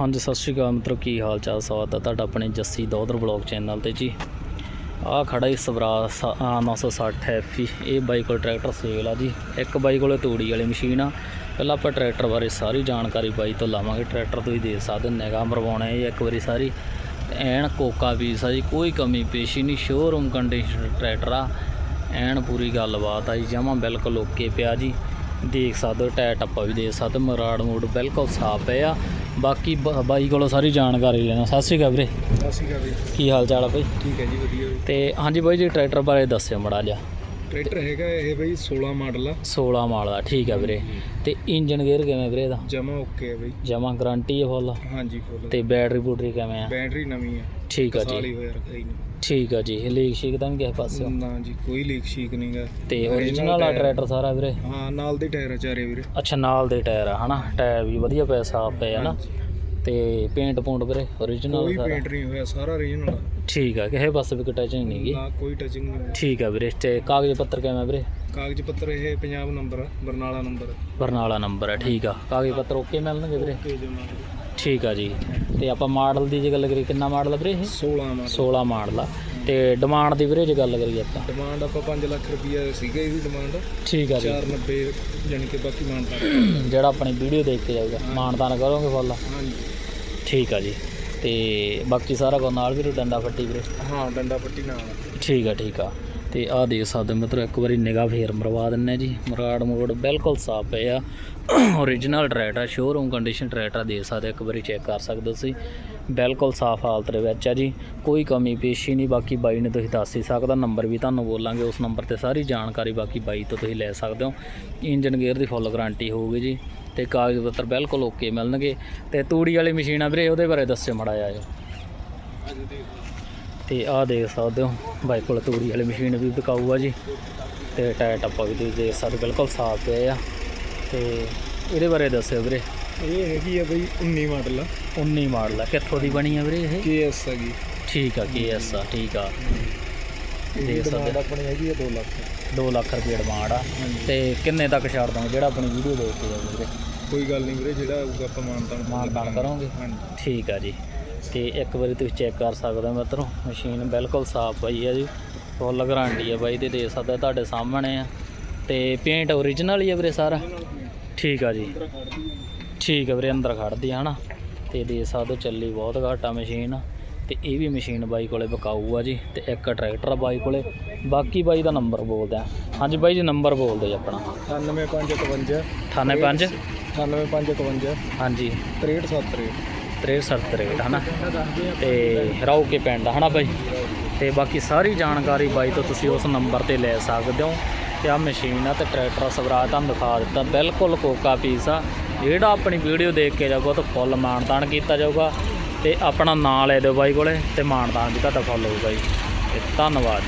ਹਾਂਜੀ ਸਤਿ ਸ਼੍ਰੀ ਅਕਾਲ ਮਿੱਤਰੋ ਕੀ ਹਾਲ ਚਾਲ ਸਵਾਗਤ ਹੈ ਤੁਹਾਡਾ ਆਪਣੇ ਜੱਸੀ ਦੋਦਰ ਬਲੌਗ ਚੈਨਲ ਤੇ ਜੀ। ਆਹ ਖੜਾ ਹੀ ਸਵਰਾਜ ਸ- ਆ 960 ਐਫੀ ਇਹ ਬਾਈ ਕੋਲ ਟਰੈਕਟਰ ਸੇਲ ਆ ਜੀ। ਇੱਕ ਬਾਈ ਕੋਲ ਤੂੜੀ ਵਾਲੀ ਮਸ਼ੀਨ ਆ। ਪਹਿਲਾਂ ਆਪਾਂ ਟਰੈਕਟਰ ਬਾਰੇ ਸਾਰੀ ਜਾਣਕਾਰੀ ਬਾਈ ਤੋਂ ਲਾਵਾਂਗੇ। ਟਰੈਕਟਰ ਤੁਸੀਂ ਦੇ ਸਕਦੇ ਹੋ, ਨਿਗਾਹ ਮਰਵਾਉਣਾ ਹੈ ਇੱਕ ਵਾਰੀ ਸਾਰੀ। ਐਨ ਕੋਕਾ ਪੀਸ ਆ ਜੀ ਕੋਈ ਕਮੀ ਪੇਸ਼ੀ ਨਹੀਂ ਸ਼ੋਰੂਮ ਕੰਡੀਸ਼ਨ ਟਰੈਕਟਰ ਆ। ਐਨ ਪੂਰੀ ਗੱਲਬਾਤ ਆ ਜੀ ਜਮਾਂ ਬਿਲਕੁਲ ਓਕੇ ਪਿਆ ਜੀ। ਦੇਖ ਸਕਦੇ ਹੋ ਟਾਇਰ ਟੱਪਾ ਵੀ ਦੇ ਸਕਦੇ ਮਰਾੜ ਮੂਡ ਬਿਲਕੁਲ ਸਾਫ਼ ਪਏ ਆ। ਬਾਕੀ ਬ- ਬਾਈ ਕੋਲੋਂ ਸਾਰੀ ਜਾਣਕਾਰੀ ਲੈਣਾ। ਸਤਿ ਸ਼੍ਰੀ ਅਕਾਲ ਵੀਰੇ। ਸਤਿ ਸ਼੍ਰੀ ਅਕਾਲ ਜੀ ਕੀ ਹਾਲ ਚਾਲ ਆ ਬਾਈ? ਠੀਕ ਹੈ ਜੀ ਵਧੀਆ ਤੇ ਹਾਂਜੀ ਬਾਈ ਜੀ ਟਰੈਕਟਰ ਬਾਰੇ ਦੱਸਿਓ ਮੜਾ ਜਿਹਾ। ਟਰੈਕਟਰ ਹੈਗਾ ਇਹ ਬਈ 16 ਮਾਡਲ ਆ। 16 ਮਾਲ ਦਾ ਠੀਕ ਆ ਵੀਰੇ। ਤੇ ਇੰਜਨ ਗੇਅਰ ਕਿਵੇਂ ਵੀਰੇ ਦਾ ਜਮਾ ਓਕੇ ਹੈ ਬਈ। ਜਮਾ ਗਾਰੰਟੀ ਹੈ ਫੁੱਲ ਹਾਂਜੀ ਫੁੱਲ ਤੇ ਬੈਟਰੀ ਬੂਟਰੀ ਕਿਵੇਂ ਆ? ਬੈਟਰੀ ਨਵੀਂ ਆ। ਠੀਕ ਆ ਸਾਲ ਜੀ ਹੀ ਹੋਇਆ ਰਖਾਈ ਨੂੰ। ਠੀਕ ਆ ਜੀ ਲੀਕ ਸ਼ੀਕ ਤਾਂ ਨਹੀਂ ਕਿਸੇ ਪਾਸੇ ਨਾ ਜੀ ਕੋਈ ਲੀਕ ਸ਼ੀਕ ਨਹੀਂਗਾ ਤੇ ਓਰੀਜਨਲ ਆ ਟਰੈਕਟਰ ਸਾਰਾ ਵੀਰੇ? ਹਾਂ ਨਾਲ ਦੇ ਟਾਇਰ ਆ ਚਾਰੇ ਵੀਰੇ। ਅੱਛਾ ਨਾਲ ਦੇ ਟਾਇਰ ਆ ਹਨਾ? ਟਾਇਰ ਵੀ ਵਧੀਆ ਪਏ ਸਾਫ਼ ਪਏ ਆ ਨਾ ਤੇ ਪੇਂਟ ਪੂੰਟ ਵੀਰੇ ਓਰੀਜਨਲ ਕੋਈ ਪੇਂਟ ਨਹੀਂ ਹੋਇਆ ਸਾਰਾ ਆ। ਠੀਕ ਆ ਕਿਸੇ ਪਾਸੇ ਵੀ ਟਚਿੰਗ ਨਹੀਂ ਗੀ। ਨਾ ਕੋਈ ਟਚਿੰਗ ਨਹੀਂ ਠੀਕ ਆ ਵੀਰੇ ਤੇ ਕਾਗਜ਼ ਪੱਤਰ ਕਿਵੇਂ ਵੀਰੇ? ਕਾਗਜ਼ ਪੱਤਰ ਇਹ Punjab number Barnala number Barnala number ਆ ਠੀਕ ਆ। ਕਾਗਜ਼ ਪੱਤਰ ਓਕੇ ਮਿਲਣਗੇ ਵੀਰੇ? ਓਕੇ ਜਮਾ ਠੀਕ ਆ ਜੀ। ਤੇ ਆਪਾਂ ਮਾਡਲ ਦੀ ਜੇ ਗੱਲ ਕਰੀਏ ਕਿੰਨਾ ਮਾਡਲ ਆ ਵੀਰੇ ਇਹ? 16 ਮਾਡਲ। 16 ਮਾਡਲ ਆ। ਤੇ ਡਿਮਾਂਡ ਦੀ ਵੀਰੇ ਜੇ ਗੱਲ ਕਰੀਏ ਆਪਾਂ? ਡਿਮਾਂਡ ਆਪਾਂ 5 ਲੱਖ ਰੁਪਈਆ ਸੀਗਾ ਇਹਦੀ ਡਿਮਾਂਡ। ਠੀਕ ਆ ਜੀ। 490 ਯਾਨੀ ਕਿ ਬਾਕੀ ਮਾਨਤਾ ਜਿਹੜਾ ਆਪਣੀ ਵੀਡੀਓ ਦੇਖ ਕੇ ਜਾਊਗਾ। ਮਾਨਦਾਨ ਕਰੋਗੇ ਫੁੱਲ? ਹਾਂਜੀ। ਠੀਕ ਆ ਜੀ। ਤੇ ਬਾਕੀ ਸਾਰਾ ਕੁਝ ਨਾਲ ਵੀਰੇ ਡੰਡਾ ਫੱਟੀ ਵੀਰੇ? ਹਾਂ ਡੰਡਾ ਪੱਟੀ ਨਾਲ। ਠੀਕ ਆ ਠੀਕ ਆ। ਤੇ ਆਹ ਦੇਖ ਸਕਦੇ ਹੋ ਮਿੱਤਰੋ, ਇੱਕ ਵਾਰੀ ਨਿਗਾਹ ਫੇਰ ਮਰਵਾ ਦਿੰਨੇ ਜੀ। ਮਰਾੜ ਮੋੜ ਬਿਲਕੁਲ ਸਾਫ਼ ਪਏ ਆ। Original tractor showroom condition tractor ਦੇ ਸਕਦੇ ਇੱਕ ਵਾਰੀ ਚੈੱਕ ਕਰ ਸਕਦੇ ਸੀ ਬਿਲਕੁਲ ਸਾਫ਼ ਹਾਲਤ ਦੇ ਵਿੱਚ ਆ ਜੀ। ਕੋਈ ਕਮੀ ਪੇਸ਼ੀ ਨਹੀਂ, ਬਾਕੀ ਬਾਈ ਨੇ ਤੁਸੀਂ ਦੱਸ ਹੀ ਸਕਦਾ, ਨੰਬਰ ਵੀ ਤੁਹਾਨੂੰ ਬੋਲਾਂਗੇ, ਉਸ ਨੰਬਰ ਤੇ ਸਾਰੀ ਜਾਣਕਾਰੀ ਬਾਕੀ ਬਾਈ ਤੋਂ ਤੁਸੀਂ ਲੈ ਸਕਦੇ ਹੋ। ਇੰਜਨ ਗੇਅਰ ਦੀ ਫੁੱਲ ਗਾਰੰਟੀ ਹੋਊਗੀ ਜੀ ਤੇ ਕਾਗਜ਼ ਪੱਤਰ ਬਿਲਕੁਲ ਓਕੇ ਮਿਲਣਗੇ। ਤੇ ਤੂੜੀ ਵਾਲੀ ਮਸ਼ੀਨਾਂ ਵੀਰੇ, ਉਹਦੇ ਬਾਰੇ ਦੱਸਿਓ ਮੜਾ ਆਇਓ ਤੇ ਆਹ ਦੇਖ ਸਕਦੇ ਹੋ ਬਾਈ ਕੋਲ ਤੂੜੀ ਵਾਲੀ ਮਸ਼ੀਨ ਵੀ ਵਿਕਾਊ ਆ ਜੀ। ਤੇ ਟਾਇਰ ਟੱਪਾ ਵੀ ਤੁਸੀਂ ਦੇਖ ਸਕਦੇ ਬਿਲਕੁਲ ਸਾਫ਼ ਪਏ ਆ। ਤੇ ਇਹਦੇ ਬਾਰੇ ਦੱਸਿਓ ਵੀਰੇ। ਇਹ ਹੈਗੀ ਆ ਬਈ 19 ਮਾਡਲ ਆ। 19 ਮਾਡਲ ਆ। ਕਿੱਥੋਂ ਦੀ ਬਣੀ ਆ ਵੀਰੇ ਇਹ? ਕੇਐਸ ਹੈਗੀ ਠੀਕ ਆ ਕੇਐਸ ਆ ਠੀਕ ਆ। ਇਹਦੀ ਦੇ ਸਕਦੇ ਆਪਣੀ ਹੈਗੀ ਆ 2 ਲੱਖ। 2 ਲੱਖ ਰੁਪਏ ਡਿਮਾਂਡ ਆ। ਤੇ ਕਿੰਨੇ ਤੱਕ ਛੱਡ ਦਾਂਗੇ ਜਿਹੜਾ ਆਪਣੀ ਵੀਡੀਓ ਦੇਖ ਕੇ ਜਾਊਗਾ ਵੀਰੇ। ਕੋਈ ਗੱਲ ਨਹੀਂ ਵੀਰੇ ਜਿਹੜਾ ਆਊਗਾ ਆਪਾਂ ਮਾਨਤਾ ਮਾਨਦਾਨ ਕਰੋਗੇ। ਠੀਕ ਆ ਜੀ। ਤੇ ਇੱਕ ਵਾਰੀ ਤੁਸੀਂ ਚੈੱਕ ਕਰ ਸਕਦੇ ਹੋ ਮਿੱਤਰੋ ਮਸ਼ੀਨ ਬਿਲਕੁਲ ਸਾਫ਼ ਪਈ ਆ ਜੀ। ਫੁੱਲ ਗਾਰੰਟੀ ਆ ਬਾਈ ਤੇ ਦੇ ਸਕਦੇ ਹੋ, ਤੁਹਾਡੇ ਸਾਹਮਣੇ ਆ। ਤੇ ਪੇਂਟ ਓਰੀਜਨਲ ਹੀ ਆ ਵੀਰੇ ਸਾਰਾ? ਠੀਕ ਆ ਜੀ। ਠੀਕ ਆ ਵੀਰੇ ਅੰਦਰ ਖੜਦੀ ਆ ਹਨਾ? ਤੇ ਦੇ ਸਕਦੇ ਹੋ, ਚੱਲੀ ਬਹੁਤ ਘੱਟ ਮਸ਼ੀਨ। ਤੇ ਇਹ ਵੀ ਮਸ਼ੀਨ ਬਾਈ ਕੋਲੇ ਵਿਕਾਊ ਆ ਜੀ ਤੇ ਇੱਕ ਟਰੈਕਟਰ ਆ ਬਾਈ ਕੋਲੇ। ਬਾਕੀ ਬਾਈ ਦਾ ਨੰਬਰ ਬੋਲਦੇ ਆ। ਹਾਂਜੀ ਬਾਈ ਜੀ ਨੰਬਰ ਬੋਲ ਦਿਓ ਜੀ ਆਪਣਾ। 98551 985 98551 ਹਾਂਜੀ। 6373 6363 ਹਨਾ? ਤੇ ਰਾਉ ਕੇ ਪਿੰਡ ਆ, ਹਨਾ ਬਾਈ? ਤੇ ਬਾਕੀ ਸਾਰੀ ਜਾਣਕਾਰੀ ਬਾਈ ਤੋਂ ਤੁਸੀਂ ਉਸ ਨੰਬਰ ਤੇ ਲੈ ਸਕਦੇ ਹੋ। ਤੇ ਆ ਮਸ਼ੀਨ ਆ ਤੇ ਟਰੈਕਟਰ ਸਵਰਾਜ ਤੁਹਾਨੂੰ ਦਿਖਾ ਦਿੱਤਾ। ਬਿਲਕੁਲ ਕੋਕਾ ਪੀਸ ਆ। ਜਿਹੜਾ ਆਪਣੀ ਵੀਡੀਓ ਦੇਖ ਕੇ ਜਾਊਗਾ ਤਾਂ ਫੁੱਲ ਮਾਨਤਾਨ ਕੀਤਾ ਜਾਊਗਾ। ਤੇ ਆਪਣਾ ਨਾਂ ਲੈ ਦਿਓ ਬਾਈ ਕੋਲੇ ਤੇ ਮਾਨਤਾਨ ਵੀ ਤੁਹਾਡਾ ਫੁੱਲ ਹੋਊਗਾ ਜੀ ਤੇ ਧੰਨਵਾਦ।